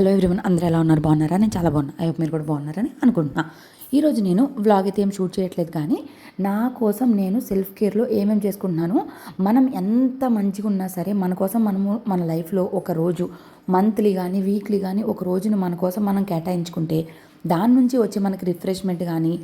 Hello everyone అందరూ ఎలా ఉన్నారు? బాగున్నారా? నేను చాలా బాగున్నా. అయ్యో మీరు కూడా బాగున్నారని అనుకుంటున్నా. ఈరోజు నేను వ్లాగ్ అయితే ఏం షూట్ చేయట్లేదు కానీ నా కోసం నేను సెల్ఫ్ కేర్లో ఏమేమి చేసుకుంటున్నాను మనం ఎంత మంచిగా ఉన్నా సరే మన కోసం మనము మన లైఫ్లో ఒక రోజు మంత్లీ కానీ వీక్లీ కానీ ఒక రోజును మన కోసం మనం కేటాయించుకుంటే దాని నుంచి వచ్చే మనకి రిఫ్రెష్మెంట్ కానీ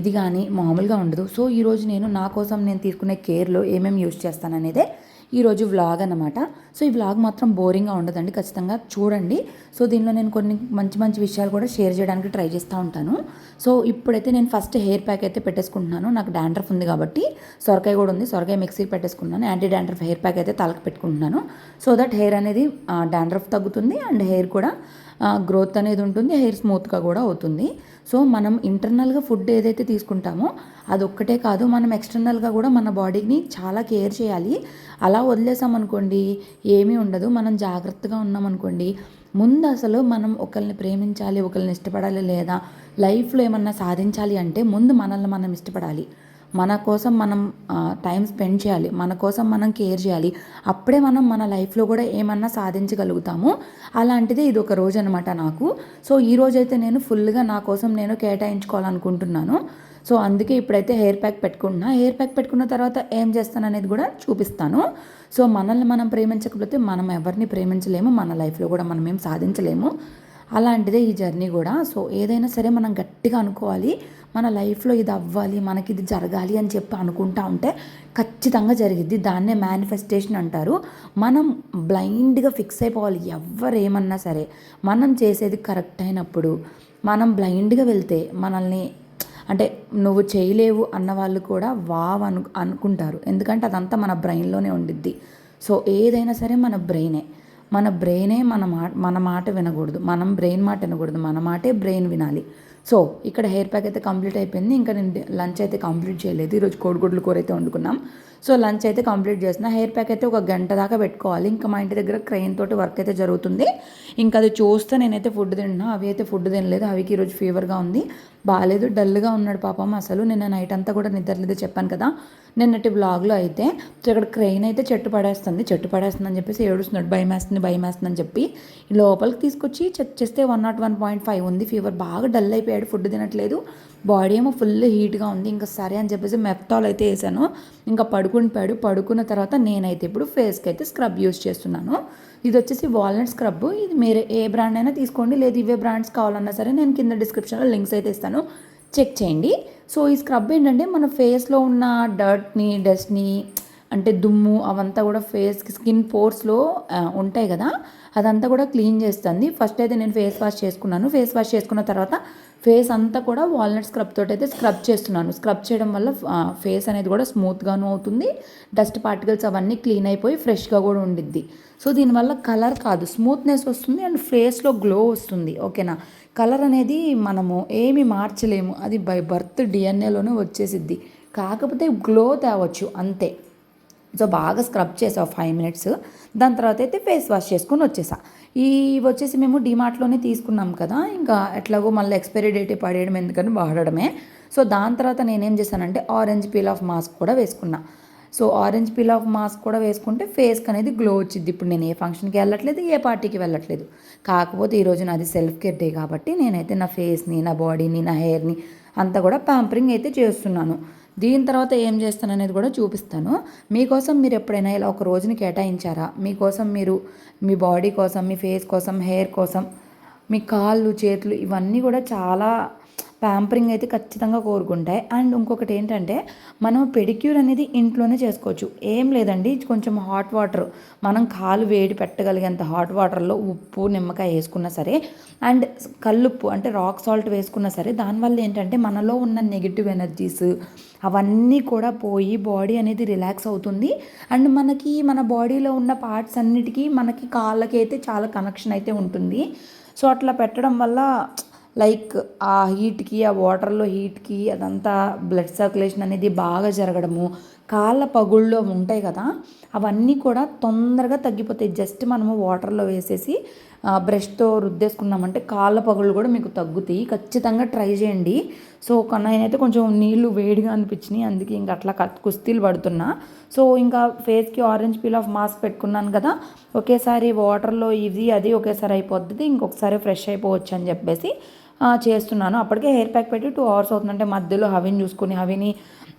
ఇది కానీ మామూలుగా ఉండదు. సో ఈరోజు నేను నా కోసం నేను తీసుకునే కేర్లో ఏమేమి యూజ్ చేస్తాననేదే ఈరోజు వ్లాగ్ అనమాట సో ఈ వ్లాగ్ మాత్రం బోరింగ్గా ఉండదండి. ఖచ్చితంగా చూడండి. సో దీనిలో నేను కొన్ని మంచి మంచి విషయాలు కూడా షేర్ చేయడానికి ట్రై చేస్తూ ఉంటాను. సో ఇప్పుడైతే నేను ఫస్ట్ హెయిర్ ప్యాక్ అయితే పెట్టేసుకుంటున్నాను. నాకు డాండ్రఫ్ ఉంది కాబట్టి సొరకాయ కూడా ఉంది. సొరకాయ మిక్సీ పెట్టేసుకున్నాను. యాంటీ డాండ్రఫ్ హెయిర్ ప్యాక్ అయితే తలకు పెట్టుకుంటున్నాను. సో దట్ హెయిర్ అనేది డాండ్రఫ్ తగ్గుతుంది. అండ్ హెయిర్ కూడా గ్రోత్ అనేది ఉంటుంది. హెయిర్ స్మూత్గా కూడా అవుతుంది. సో మనం ఇంటర్నల్గా ఫుడ్ ఏదైతే తీసుకుంటామో అది ఒక్కటే కాదు. మనం ఎక్స్టర్నల్గా కూడా మన బాడీని చాలా కేర్ చేయాలి. అలా వదిలేసామనుకోండి ఏమీ ఉండదు. మనం జాగ్రత్తగా ఉన్నామనుకోండి ముందు అసలు మనం ఒకరిని ప్రేమించాలి ఒకరిని ఇష్టపడాలి లేదా లైఫ్లో ఏమన్నా సాధించాలి అంటే ముందు మనల్ని మనం ఇష్టపడాలి. మన కోసం మనం టైం స్పెండ్ చేయాలి. మన కోసం మనం కేర్ చేయాలి. అప్పుడే మనం మన లైఫ్లో కూడా ఏమన్నా సాధించగలుగుతాము. అలాంటిది ఇది ఒక రోజు అనమాట నాకు. సో ఈ రోజైతే నేను ఫుల్గా నా కోసం నేను కేటాయించుకోవాలనుకుంటున్నాను. సో అందుకే ఇప్పుడైతే హెయిర్ ప్యాక్ పెట్టుకుంటున్నా. హెయిర్ ప్యాక్ పెట్టుకున్న తర్వాత ఏం చేస్తాను అనేది కూడా చూపిస్తాను. సో మనల్ని మనం ప్రేమించకపోతే మనం ఎవరిని ప్రేమించలేము మన లైఫ్లో కూడా మనం ఏం సాధించలేము. అలాంటిదే ఈ జర్నీ కూడా. సో ఏదైనా సరే మనం గట్టిగా అనుకోవాలి. మన లైఫ్లో ఇది అవ్వాలి మనకి ఇది జరగాలి అని చెప్పి అనుకుంటా ఉంటే ఖచ్చితంగా జరిగిద్ది. దాన్నే మేనిఫెస్టేషన్ అంటారు. మనం బ్లైండ్గా ఫిక్స్ అయిపోవాలి ఎవరేమన్నా సరే. మనం చేసేది కరెక్ట్ అయినప్పుడు మనం బ్లైండ్గా వెళ్తే మనల్ని అంటే నువ్వు చేయలేవు అన్న వాళ్ళు కూడా వావ్ అను అనుకుంటారు. ఎందుకంటే అదంతా మన బ్రెయిన్లోనే ఉండిద్ది. సో ఏదైనా సరే మన బ్రెయినే. మన బ్రెయినే మన మాట మన మాట వినకూడదు. మనం బ్రెయిన్ మాట వినకూడదు. మన మాటే బ్రెయిన్ వినాలి. సో ఇక్కడ హెయిర్ ప్యాక్ అయితే కంప్లీట్ అయిపోయింది. ఇంకా నేను లంచ్ అయితే కంప్లీట్ చేయలేదు. ఈరోజు కోడిగుడ్లు కూర అయితే వండుకున్నాం. సో లంచ్ అయితే కంప్లీట్ చేసిన హెయిర్ ప్యాక్ అయితే ఒక గంట దాకా పెట్టుకోవాలి. ఇంకా మా ఇంటి దగ్గర క్రెయిన్ తోటి వర్క్ అయితే జరుగుతుంది. ఇంకా అది చూస్తే నేనైతే ఫుడ్ తిన్నా అవి అయితే ఫుడ్ తినలేదు. అవికి ఈరోజు ఫీవర్గా ఉంది. బాగాలేదు డల్గా ఉన్నాడు పాపం. అసలు నిన్న నైట్ అంతా కూడా నిద్రలేదు చెప్పాను కదా. నిన్నటి బ్లాగ్లో అయితే ఇక్కడ క్రెయిన్ అయితే చెట్టు పడేస్తుంది. చెట్టు పడేస్తుంది అని చెప్పేసి ఏడుస్తున్నాడు. భయం వేస్తుంది భయం వేస్తుంది అని చెప్పి లోపలికి తీసుకొచ్చి చెక్ చేస్తే one nought one point five ఉంది. ఫీవర్ బాగా డల్ అయిపోయాడు. ఫుడ్ తినట్లేదు. బాడీ ఏమో ఫుల్ హీట్గా ఉంది. ఇంకా సరే అని చెప్పేసి మెప్టాల్ అయితే వేసాను. ఇంకా పడుకుంటాడు పడుకున్న తర్వాత నేనైతే ఇప్పుడు ఫేస్కి అయితే స్క్రబ్ యూస్ చేస్తున్నాను. ఇది వచ్చేసి వాల్నట్ స్క్రబ్. ఇది మీరు ఏ బ్రాండ్ అయినా తీసుకోండి. లేదు ఇవే బ్రాండ్స్ కావాలన్నా సరే నేను కింద డిస్క్రిప్షన్లో లింక్స్ అయితే ఇస్తాను. చెక్ చేయండి. సో ఈ స్క్రబ్ ఏంటంటే మన ఫేస్లో ఉన్న డర్ట్ని డస్ట్ని అంటే దుమ్ము అవంతా కూడా ఫేస్కి స్కిన్ పోర్స్లో ఉంటాయి కదా. అదంతా కూడా క్లీన్ చేస్తుంది. ఫస్ట్ అయితే నేను ఫేస్ వాష్ చేసుకున్నాను. ఫేస్ వాష్ చేసుకున్న తర్వాత ఫేస్ అంతా కూడా వాల్నట్ స్క్రబ్ తోటి అయితే స్క్రబ్ చేస్తున్నాను. స్క్రబ్ చేయడం వల్ల ఫేస్ అనేది కూడా స్మూత్గాను అవుతుంది. డస్ట్ పార్టికల్స్ అవన్నీ క్లీన్ అయిపోయి ఫ్రెష్గా కూడా ఉండిద్ది. సో దీనివల్ల కలర్ కాదు. స్మూత్నెస్ వస్తుంది అండ్ ఫేస్లో గ్లో వస్తుంది. ఓకేనా? కలర్ అనేది మనము ఏమి మార్చలేము. అది బై బర్త్ డిఎన్ఏలోనే వచ్చేసిద్ది. కాకపోతే గ్లో తేవచ్చు. అంతే. సో బాగా స్క్రబ్ చేసా ఫైవ్ మినిట్స్. దాని తర్వాత అయితే ఫేస్ వాష్ చేసుకొని వచ్చేసా. ఈ వచ్చేసి మేము డిమార్ట్లోనే తీసుకున్నాం కదా ఇంకా ఎట్లాగో మళ్ళీ ఎక్స్పైరీ డేట్ పడేయడం ఎందుకని వాడడమే. సో దాని తర్వాత నేనేం చేశానంటే ఆరెంజ్ పీల్ ఆఫ్ మాస్క్ కూడా వేసుకున్నా. So orange peel off mask కూడా వేసుకుంటే ఫేస్కి అనేది గ్లో వచ్చింది ఇప్పుడు నేను ఏ ఫంక్షన్కి వెళ్ళట్లేదు ఏ పార్టీకి వెళ్ళట్లేదు. కాకపోతే ఈరోజు నాది సెల్ఫ్ కేర్ డే కాబట్టి నేనైతే నా ఫేస్ని నా బాడీని నా హెయిర్ని అంతా కూడా ప్యాంపరింగ్ అయితే చేస్తున్నాను. దీని తర్వాత ఏం చేస్తాను అనేది కూడా చూపిస్తాను. మీకోసం మీరు ఎప్పుడైనా ఇలా ఒక రోజుని కేటాయించారా? మీకోసం మీరు మీ బాడీ కోసం మీ ఫేస్ కోసం హెయిర్ కోసం మీ కాళ్ళు చేతులు ఇవన్నీ కూడా చాలా ప్యాంపరింగ్ అయితే ఖచ్చితంగా కోరుకుంటాయి. అండ్ ఇంకొకటి ఏంటంటే మనం పెడిక్యూర్ అనేది ఇంట్లోనే చేసుకోవచ్చు. ఏం లేదండి కొంచెం హాట్ వాటర్. మనం కాలు వేడి పెట్టగలిగేంత హాట్ వాటర్లో ఉప్పు నిమ్మకాయ వేసుకున్నా సరే అండ్ కల్లుప్పు అంటే రాక్ సాల్ట్ వేసుకున్నా సరే దానివల్ల ఏంటంటే మనలో ఉన్న నెగిటివ్ ఎనర్జీస్ అవన్నీ కూడా పోయి బాడీ అనేది రిలాక్స్ అవుతుంది. అండ్ మనకి మన బాడీలో ఉన్న పార్ట్స్ అన్నిటికీ మనకి కాళ్ళకి అయితే చాలా కనెక్షన్ అయితే ఉంటుంది. సో అట్లా పెట్టడం వల్ల లైక్ ఆ హీట్కి ఆ వాటర్లో హీట్కి అదంతా బ్లడ్ సర్క్యులేషన్ అనేది బాగా జరగడము కాళ్ళ పగుళ్ళు ఉంటాయి కదా అవన్నీ కూడా తొందరగా తగ్గిపోతాయి. జస్ట్ మనము వాటర్లో వేసేసి బ్రష్తో రుద్దేసుకున్నామంటే కాళ్ళ పగులు కూడా మీకు తగ్గుతాయి. ఖచ్చితంగా ట్రై చేయండి. సో నేనైతే కొంచెం నీళ్ళు వేడిగా అనిపించినాయి. అందుకే ఇంకా అట్లా కుస్తీలు పడుతున్నా. సో ఇంకా ఫేస్కి ఆరెంజ్ పీల్ ఆఫ్ మాస్క్ పెట్టుకున్నాను కదా ఒకేసారి వాటర్లో ఇది అది ఒకేసారి అయిపోద్ది ఇంకొకసారి ఫ్రెష్ అయిపోవచ్చు అని చెప్పేసి చేస్తున్నాను. అప్పటికే హెయిర్ ప్యాక్ పెట్టి టూ అవర్స్ అవుతుందంటే మధ్యలో హవిని చూసుకుని హవిని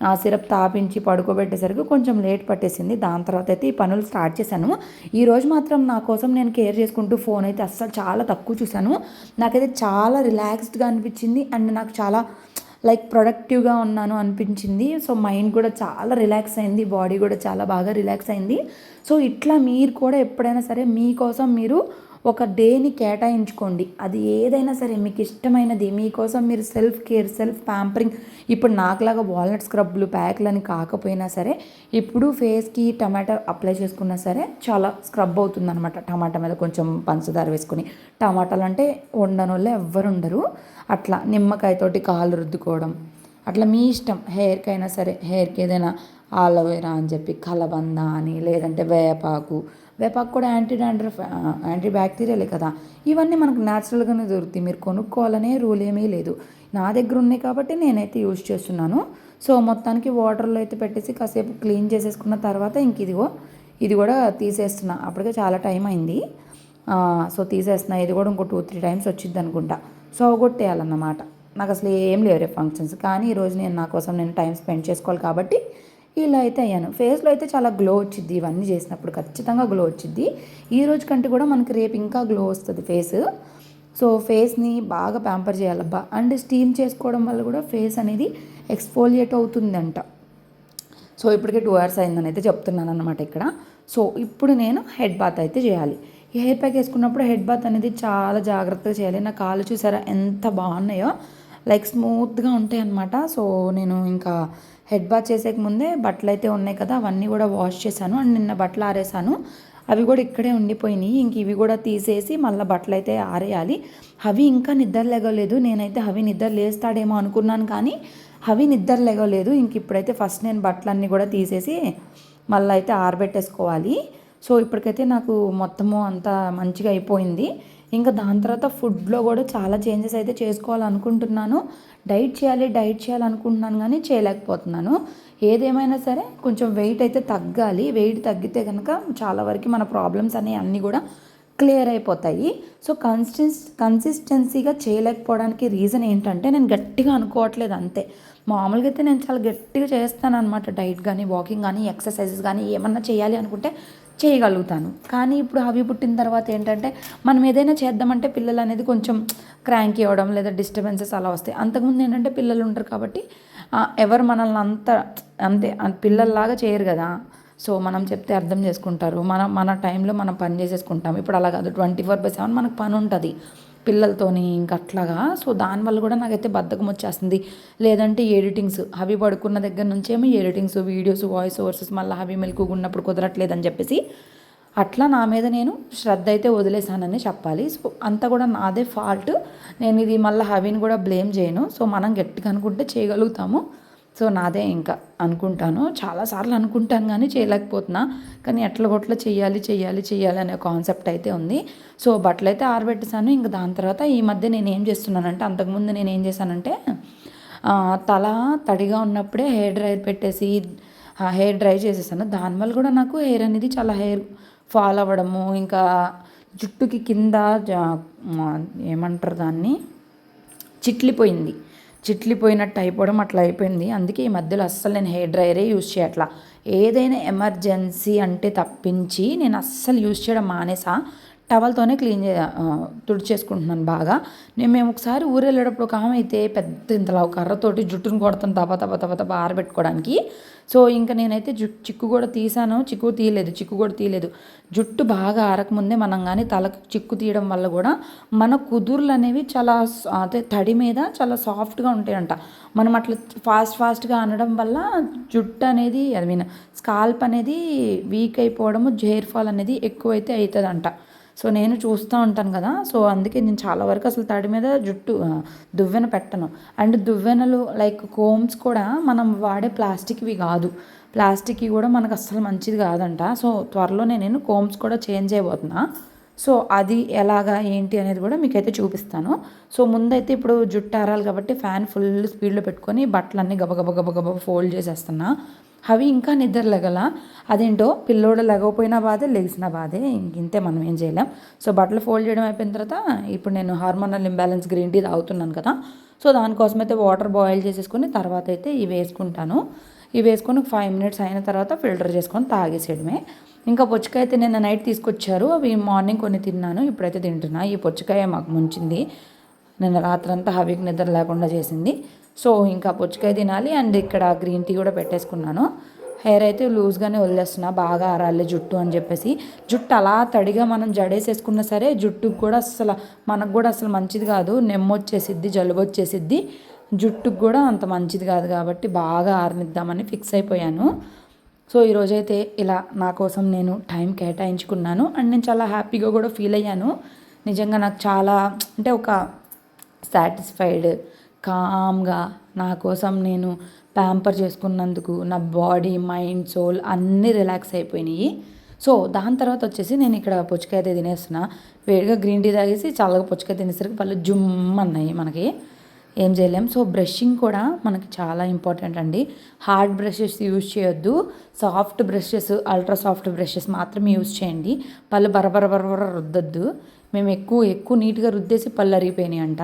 ఆ సిరప్ తాపించి పడుకోబెట్టేసరికి కొంచెం లేట్ పట్టేసింది. దాని తర్వాత అయితే ఈ పనులు స్టార్ట్ చేశాను. ఈరోజు మాత్రం నా కోసం నేను కేర్ చేసుకుంటూ ఫోన్ అయితే అస్సలు చాలా తక్కువ చూశాను. నాకైతే చాలా రిలాక్స్డ్గా అనిపించింది. అండ్ నాకు చాలా లైక్ ప్రొడక్టివ్గా ఉన్నాను అనిపించింది. సో మైండ్ కూడా చాలా రిలాక్స్ అయింది. బాడీ కూడా చాలా బాగా రిలాక్స్ అయింది. సో ఇట్లా మీరు కూడా ఎప్పుడైనా సరే మీకోసం మీరు ఒక డేని కేటాయించుకోండి. అది ఏదైనా సరే మీకు ఇష్టమైనది. మీకోసం మీరు సెల్ఫ్ కేర్ సెల్ఫ్ ప్యాంపరింగ్ ఇప్పుడు నాకులాగా వాల్నట్ స్క్రబ్లు ప్యాక్లు అని కాకపోయినా సరే ఇప్పుడు ఫేస్కి టమాటా అప్లై చేసుకున్నా సరే చాలా స్క్రబ్ అవుతుంది అనమాట టమాటా మీద కొంచెం పంచదార వేసుకుని. టమాటాలు అంటే వండని వాళ్ళు ఎవ్వరు ఉండరు. అట్లా నిమ్మకాయతోటి కాళ్ళు రుద్దుకోవడం. అట్లా మీ ఇష్టం. హెయిర్కి అయినా సరే హెయిర్కి ఏదైనా ఆలోవేరా అని చెప్పి కలబంద అని లేదంటే వేపాకు వేపాకు కూడా యాంటీ డాండ్రఫ్ యాంటీ బ్యాక్టీరియలే కదా. ఇవన్నీ మనకు న్యాచురల్గానే దొరుకుతాయి. మీరు కొనుక్కోవాలనే రూల్ ఏమీ లేదు. నా దగ్గర ఉన్నాయి కాబట్టి నేనైతే యూజ్ చేస్తున్నాను. సో మొత్తానికి వాటర్లో అయితే పెట్టేసి కాసేపు క్లీన్ చేసేసుకున్న తర్వాత ఇంక ఇదిగో ఇది కూడా తీసేస్తున్నా. అప్పటికే చాలా టైం అయింది. సో తీసేస్తున్నా. ఇది కూడా ఇంకో టూ త్రీ టైమ్స్ వచ్చింది అనుకుంటా. సో అవగొట్టేయాలన్నమాట. నాకు అసలు ఏం లేవు రేపు ఫంక్షన్స్. కానీ ఈరోజు నేను నా కోసం నేను టైం స్పెండ్ చేసుకోవాలి కాబట్టి ఇలా అయితే అయ్యాను. ఫేస్లో అయితే చాలా గ్లో వచ్చింది ఇవన్నీ చేసినప్పుడు ఖచ్చితంగా గ్లో వచ్చింది ఈ రోజు కంటే కూడా మనకి రేపు ఇంకా గ్లో వస్తుంది ఫేస్ సో ఫేస్ని బాగా ప్యాంపర్ చేయాలబ్బా. అండ్ స్టీమ్ చేసుకోవడం వల్ల కూడా ఫేస్ అనేది ఎక్స్ఫోలియేట్ అవుతుందంట. సో ఇప్పటికే టూ అవర్స్ అయిందని అయితే చెప్తున్నాను అనమాట ఇక్కడ. సో ఇప్పుడు నేను హెడ్ బాత్ అయితే చేయాలి. ఈ హెయిర్ ప్యాక్ వేసుకున్నప్పుడు హెడ్ బాత్ అనేది చాలా జాగ్రత్తగా చేయాలి. నా కాళ్ళు చూసారా ఎంత బాగున్నాయో. లైక్ స్మూత్గా ఉంటాయి అనమాట సో నేను ఇంకా హెడ్ బాత్ చేసేక ముందే బట్టలు అయితే ఉన్నాయి కదా అవన్నీ కూడా వాష్ చేశాను. అండ్ నిన్న బట్టలు ఆరేసాను అవి కూడా ఇక్కడే ఉండిపోయినాయి. ఇంక ఇవి కూడా తీసేసి మళ్ళీ బట్టలు అయితే ఆరేయాలి. హవి ఇంకా నిద్ర లేగలేదు. నేనైతే హవి నిద్ర లేస్తాడేమో అనుకున్నాను కానీ హవి నిద్ర లేగలేదు. ఇంక ఇప్పుడైతే ఫస్ట్ నేను బట్టలన్నీ కూడా తీసేసి మళ్ళీ అయితే ఆరబెట్టేసుకోవాలి. సో ఇప్పటికైతే నాకు మొత్తము అంతా మంచిగా అయిపోయింది. ఇంకా దాని తర్వాత ఫుడ్లో కూడా చాలా చేంజెస్ అయితే చేసుకోవాలనుకుంటున్నాను. డైట్ చేయాలి డైట్ చేయాలనుకుంటున్నాను కానీ చేయలేకపోతున్నాను. ఏదేమైనా సరే కొంచెం వెయిట్ అయితే తగ్గాలి. వెయిట్ తగ్గితే కనుక చాలా వరకు మన ప్రాబ్లమ్స్ అనేవి అన్నీ కూడా క్లియర్ అయిపోతాయి. సో కన్సిస్ కన్సిస్టెన్సీగా చేయలేకపోవడానికి రీజన్ ఏంటంటే నేను గట్టిగా అనుకోవట్లేదు అంతే. మామూలుగా అయితే నేను చాలా గట్టిగా చేస్తాను అనమాట డైట్ కానీ వాకింగ్ కానీ ఎక్సర్సైజెస్ కానీ ఏమన్నా చేయాలి అనుకుంటే చేయగలుగుతాను. కానీ ఇప్పుడు అవి పుట్టిన తర్వాత ఏంటంటే మనం ఏదైనా చేద్దామంటే పిల్లలు అనేది కొంచెం క్రాంక్ ఇవ్వడం లేదా డిస్టర్బెన్సెస్ అలా వస్తాయి. అంతకుముందు ఏంటంటే పిల్లలు ఉంటారు కాబట్టి ఎవరు మనల్ని అంత అంతే పిల్లల్లాగా చేయరు కదా. సో మనం చెప్తే అర్థం చేసుకుంటారు. మన మన టైంలో మనం పని చేసేసుకుంటాం. ఇప్పుడు అలా కాదు. ట్వంటీ ఫోర్ బై సెవెన్ మనకు పని ఉంటుంది. పిల్లలతోని ఇంకా అట్లాగా. సో దానివల్ల కూడా నాకైతే బద్ధకం వచ్చేస్తుంది. లేదంటే ఎడిటింగ్స్ అవి పడుకున్న దగ్గర నుంచి ఏమో ఎడిటింగ్స్ వీడియోస్ వాయిస్ ఓవర్సెస్ మళ్ళీ అవి మెలకుగా ఉన్నప్పుడు కుదరట్లేదని చెప్పేసి అట్లా నా మీద నేను శ్రద్ధ అయితే వదిలేశానని చెప్పాలి. సో అంతా కూడా నాదే ఫాల్ట్. నేను ఇది మళ్ళీ హవిని కూడా బ్లేమ్ చేయను. సో మనం గట్టిగా అనుకుంటే చేయగలుగుతాము. సో నాదే ఇంకా అనుకుంటాను. చాలాసార్లు అనుకుంటాను కానీ చేయలేకపోతున్నా. కానీ ఎట్ల గొట్ల చేయాలి చేయాలి చేయాలి అనే కాన్సెప్ట్ అయితే ఉంది. సో బట్టలు అయితే ఆరబెట్టేశాను. ఇంకా దాని తర్వాత ఈ మధ్య నేను ఏం చేస్తున్నానంటే అంతకుముందు నేను ఏం చేశానంటే తల తడిగా ఉన్నప్పుడే హెయిర్ డ్రైయర్ పెట్టేసి హెయిర్ డ్రై చేసేసాను. దానివల్ల కూడా నాకు హెయిర్ అనేది చాలా హెయిర్ ఫాల్ అవ్వడము ఇంకా జుట్టుకి కింద ఏమంటారు దాన్ని? చిట్లిపోయింది. చిట్లిపోయినట్టు అయిపోవడం అట్లా అయిపోయింది. అందుకే ఈ మధ్యలో అస్సలు నేను హెయిర్ డ్రైయరే యూజ్ చేయట్లా. ఏదైనా ఎమర్జెన్సీ అంటే తప్పించి నేను అస్సలు యూజ్ చేయడం మానేసా. టవల్తోనే క్లీన్ చే తుడిచేసుకుంటున్నాను బాగా. నేను మేము ఒకసారి ఊరు వెళ్ళేటప్పుడు ఒక ఆమె అయితే పెద్ద ఇంతలా కర్రతోటి జుట్టును కొడతాను తప తప తప తప ఆరబెట్టుకోవడానికి. సో ఇంకా నేనైతే జు చిక్కు కూడా తీసాను. చిక్కు తీయలేదు చిక్కు కూడా తీయలేదు. జుట్టు బాగా ఆరకముందే మనం కానీ తలకు చిక్కు తీయడం వల్ల కూడా మన కుదుర్లు అనేవి చాలా అదే తడి మీద చాలా సాఫ్ట్గా ఉంటాయంట. మనం అట్లా ఫాస్ట్ ఫాస్ట్గా అనడం వల్ల జుట్టు అనేది ఐ మీన్ స్కాల్ప్ అనేది వీక్ అయిపోవడము హెయిర్ ఫాల్ అనేది ఎక్కువైతే అవుతుందంట సో నేను చూస్తూ ఉంటాను కదా. సో అందుకే నేను చాలా వరకు అసలు తడి మీద జుట్టు దువ్వెన పెట్టను. అండ్ దువ్వెనలు లైక్ కోమ్స్ కూడా మనం వాడే ప్లాస్టిక్వి కాదు. ప్లాస్టిక్వి కూడా మనకు అస్సలు మంచిది కాదంట. సో త్వరలోనే నేను కోమ్స్ కూడా చేంజ్ అయిపోతున్నా. సో అది ఎలాగా ఏంటి అనేది కూడా మీకైతే చూపిస్తాను. సో ముందైతే ఇప్పుడు జుట్టు ఆరాలి కాబట్టి ఫ్యాన్ ఫుల్ స్పీడ్లో పెట్టుకొని బట్టలన్నీ గబగబ గబగబ ఫోల్డ్ చేసేస్తున్నా. అవి ఇంకా నిద్రలేగల అదేంటో? పిల్లోడు లెగకపోయినా బాధే లెగిసిన బాధే. ఇంతే మనం ఏం చేయలేం. సో బట్టలు ఫోల్డ్ చేయడం అయిపోయిన తర్వాత ఇప్పుడు నేను హార్మోనల్ ఇంబ్యాలెన్స్ గ్రీన్ టీ తాగుతున్నాను కదా. సో దానికోసం అయితే వాటర్ బాయిల్ చేసేసుకొని తర్వాత అయితే ఇవి వేసుకుంటాను. ఇవి వేసుకొని ఫైవ్ మినిట్స్ అయిన తర్వాత ఫిల్టర్ చేసుకొని తాగేసేయడమే. ఇంకా పుచ్చకాయ అయితే నిన్న నైట్ తీసుకొచ్చారు. అవి మార్నింగ్ కొన్ని తిన్నాను. ఇప్పుడైతే తింటున్నా. ఈ పొచ్చకాయ మాకు ముంచింది. నిన్న రాత్రంతా హవికి నిద్ర లేకుండా చేసింది. సో ఇంకా పుచ్చకాయ తినాలి అండ్ ఇక్కడ గ్రీన్ టీ కూడా పెట్టేసుకున్నాను. హెయిర్ అయితే లూజ్గానే వదిలేస్తున్నా బాగా ఆరాలి జుట్టు అని చెప్పేసి. జుట్టు అలా తడిగా మనం జడేసేసుకున్నా సరే జుట్టుకు కూడా అసలు మనకు కూడా అసలు మంచిది కాదు. నెమ్మొచ్చేసిద్ది జలుబు వచ్చేసిద్ది. జుట్టుకు కూడా అంత మంచిది కాదు కాబట్టి బాగా ఆరనిద్దామని ఫిక్స్ అయిపోయాను. సో ఈరోజైతే ఇలా నా కోసం నేను టైం కేటాయించుకున్నాను అండ్ నేను చాలా హ్యాపీగా కూడా ఫీల్ అయ్యాను. నిజంగా నాకు చాలా అంటే ఒక సాటిస్ఫైడ్ కామ్గా నా కోసం నేను ప్యాంపర్ చేసుకున్నందుకు నా బాడీ మైండ్ సోల్ అన్నీ రిలాక్స్ అయిపోయినాయి. సో దాని తర్వాత వచ్చేసి నేను ఇక్కడ పుచ్చకాయ అయితే తినేస్తున్నా. వేడిగా గ్రీన్ టీ తాగేసి చల్లగా పుచ్చకాయ తినేసరికి పళ్ళు జుమ్ అన్నాయి మనకి. ఏం చేయలేం. సో బ్రషింగ్ కూడా మనకి చాలా ఇంపార్టెంట్ అండి. హార్డ్ బ్రషెస్ యూజ్ చేయొద్దు. Soft brushes ultra soft brushes మాత్రమే యూజ్ చేయండి. పళ్ళు బరబర బరబర రుద్దొద్దు. మేము ఎక్కువ ఎక్కువ నీట్గా రుద్దేసి పళ్ళు అరిగిపోయినాయి అంట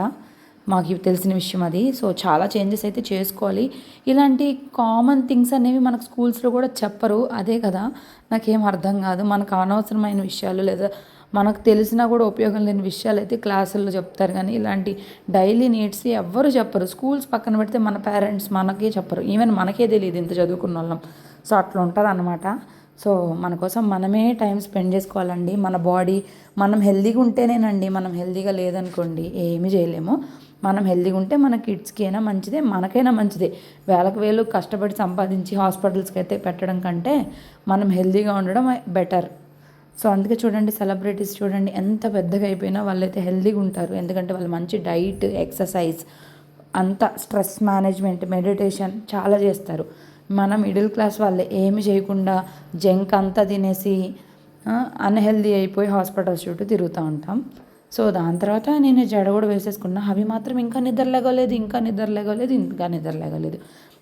మాకు తెలిసిన విషయం అది. సో చాలా చేంజెస్ అయితే చేసుకోవాలి. ఇలాంటి కామన్ థింగ్స్ అనేవి మనకు స్కూల్స్లో కూడా చెప్పరు. అదే కదా నాకేం అర్థం కాదు. మనకు అనవసరమైన విషయాలు లేదా మనకు తెలిసినా కూడా ఉపయోగం లేని విషయాలు అయితే క్లాసుల్లో చెప్తారు. కానీ ఇలాంటి డైలీ నీడ్స్ ఎవ్వరు చెప్పరు. స్కూల్స్ పక్కన పెడితే మన పేరెంట్స్ మనకే చెప్పరు. ఈవెన్ మనకే తెలియదు ఇంత చదువుకున్న వాళ్ళం. సో అట్లా ఉంటుంది అనమాట సో మన కోసం మనమే టైం స్పెండ్ చేసుకోవాలండి. మన బాడీ మనం హెల్దీగా ఉంటేనేనండి మనం హెల్దీగా లేదనుకోండి ఏమీ చేయలేము. మనం హెల్దీగా ఉంటే మన కిడ్స్కి అయినా మంచిదే మనకైనా మంచిదే. వేలకు వేలు కష్టపడి సంపాదించి హాస్పిటల్స్కి అయితే పెట్టడం కంటే మనం హెల్దీగా ఉండడం బెటర్. సో అందుకే చూడండి సెలబ్రిటీస్ చూడండి ఎంత పెద్దగా అయిపోయినా వాళ్ళైతే హెల్దీగా ఉంటారు. ఎందుకంటే వాళ్ళు మంచి డైట్ ఎక్సర్సైజ్ అంత స్ట్రెస్ మేనేజ్మెంట్ మెడిటేషన్ చాలా చేస్తారు. మనం మిడిల్ క్లాస్ వాళ్ళు ఏమి చేయకుండా జంక్ అంతా తినేసి అన్హెల్దీ అయిపోయి హాస్పిటల్స్ చుట్టూ తిరుగుతూ ఉంటాం. సో దాని తర్వాత నేను జడ కూడా వేసేసుకున్నా. అవి మాత్రం ఇంకా నిద్ర లేగలేదు ఇంకా నిద్ర లేగలేదు ఇంకా నిద్ర లేగలేదు.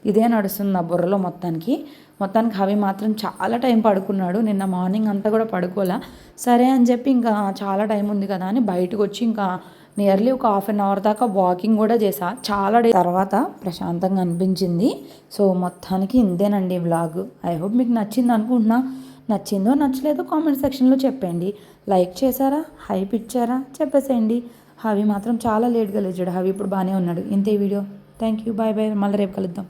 ఇదే నడుస్తుంది నా బుర్రలో మొత్తానికి. మొత్తానికి అవి మాత్రం చాలా టైం పడుకున్నాడు. నిన్న మార్నింగ్ అంతా కూడా పడుకోలే. సరే అని చెప్పి ఇంకా చాలా టైం ఉంది కదా అని బయటకు వచ్చి ఇంకా నియర్లీ ఒక హాఫ్ అన్ అవర్ దాకా వాకింగ్ కూడా చేసా. చాలా డే తర్వాత ప్రశాంతంగా అనిపించింది. సో మొత్తానికి ఇంతేనండి వ్లాగ్. ఐ హోప్ మీకు నచ్చింది అనుకుంటున్నా. నచ్చిందో నచ్చలేదో కామెంట్ సెక్షన్లో చెప్పండి. లైక్ చేశారా? హైప్ ఇచ్చారా? చెప్పేసేయండి. హవి మాత్రం చాలా లేట్గా లేచాడు. హవి ఇప్పుడు బాగానే ఉన్నాడు. ఇంతే video. Thank you bye bye. మళ్ళీ రేపు కలుద్దాం.